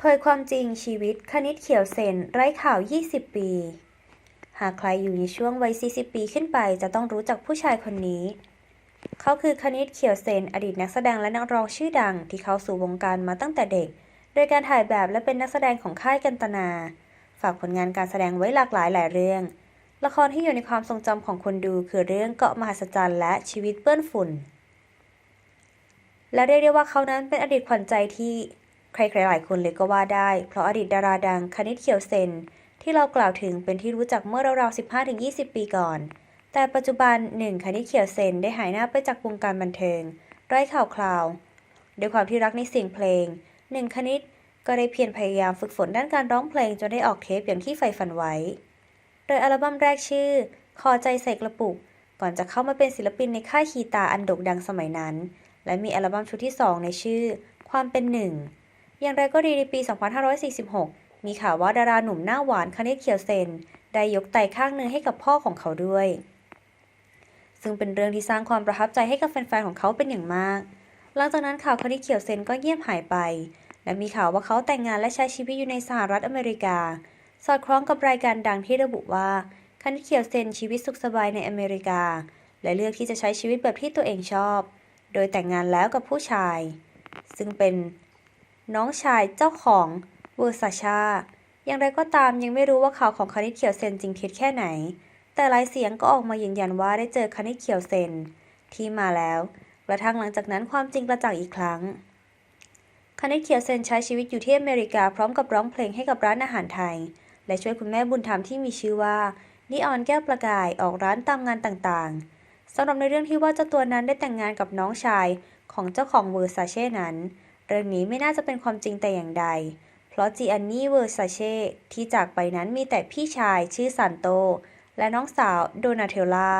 เผยความจริงชีวิตคณิตเขียวเซนไร้ข่าว 20 ปี หากใครอยู่ในช่วงวัย 40 ปีขึ้นไปจะต้องรู้จักผู้ชายคนนี้ เขาคือคณิตเขียวเซน อดีตนักแสดงและนักร้องชื่อดังที่เข้าสู่วงการมาตั้งแต่เด็ก โดยการถ่ายแบบและเป็นนักแสดงของค่ายกันตนา ฝากผลงานการแสดงไว้หลากหลายหลายเรื่อง ละครที่อยู่ในความทรงจำของคนดูคือเรื่องเกาะมหัศจรรย์และชีวิตเปื้อนฝุ่น และเรียกได้ว่าเขานั้นเป็นอดีตขวัญใจที่ ครๆหลายคนเลยก็ว่าได้ เพราะอดีตดาราดังคณิตเขียวเซน ที่เรากล่าวถึงเป็นที่รู้จักเมื่อราวๆ 15-20 ปีก่อน แต่ปัจจุบันหนึ่งคณิตเขียวเซนได้หายหน้าไปจากวงการบันเทิง ไร้ข่าวคราวด้วยความที่รักในเสียงเพลงหนึ่งคณิตก็ได้เพียรพยายามฝึกฝนด้านการร้องเพลงจนได้ออกเทปอย่างที่ใฝ่ฝันไว้ โดยอัลบั้มแรกชื่อ คอใจใส่กระปุก ก่อนจะเข้ามาเป็นศิลปินในค่ายคีตาอันโด่งดังสมัยนั้น และมีอัลบั้มชุดที่ 2 ในชื่อ ความเป็นหนึ่ง อย่างไรก็ดีในปี 2546 มีข่าวว่าดาราหนุ่มหน้าหวานคณิตเขียวเซน ได้ยกไตข้างหนึ่งให้กับพ่อของเขาด้วย ซึ่งเป็นเรื่องที่สร้างความประทับใจให้กับแฟนๆของเขาเป็นอย่างมาก หลังจากนั้นข่าวคณิตเขียวเซนก็เงียบหายไป และมีข่าวว่าเขาแต่งงานและใช้ชีวิตอยู่ในสหรัฐอเมริกา สอดคล้องกับรายการดังที่ระบุว่าคณิตเขียวเซนชีวิตสุขสบายในอเมริกา และเลือกที่จะใช้ชีวิตแบบที่ตัวเองชอบ โดยแต่งงานแล้วกับผู้ชาย ซึ่งเป็น น้องชายเจ้าของเวอร์ซาชาอย่างไรก็ตามยังไม่รู้ว่าข่าวของคณิตเขียวเซนจริงเท็จแค่ไหน แต่หลายเสียงก็ออกมายืนยันว่าได้เจอคณิตเขียวเซนที่มาแล้วกระทั่งหลังจากนั้นความจริงกระจ่างอีกครั้งคณิตเขียวเซนใช้ชีวิตอยู่ที่อเมริกาพร้อมกับร้องเพลงให้กับร้านอาหารไทย และช่วยคุณแม่บุญธรรมที่มีชื่อว่านิออนแก้วประกายออกร้านตามงานต่างๆสำหรับในเรื่องที่ว่าเจ้าตัวนั้นได้แต่งงานกับน้องชายของเจ้าของเวอร์ซาเช่นั้น เรื่องนี้ไม่น่าจะเป็นความจริงแต่อย่างใด เพราะจีอันนี่เวอร์ซาเช่ที่จากไปนั้นมีแต่พี่ชายชื่อซานโต และน้องสาวโดนาเทลล่า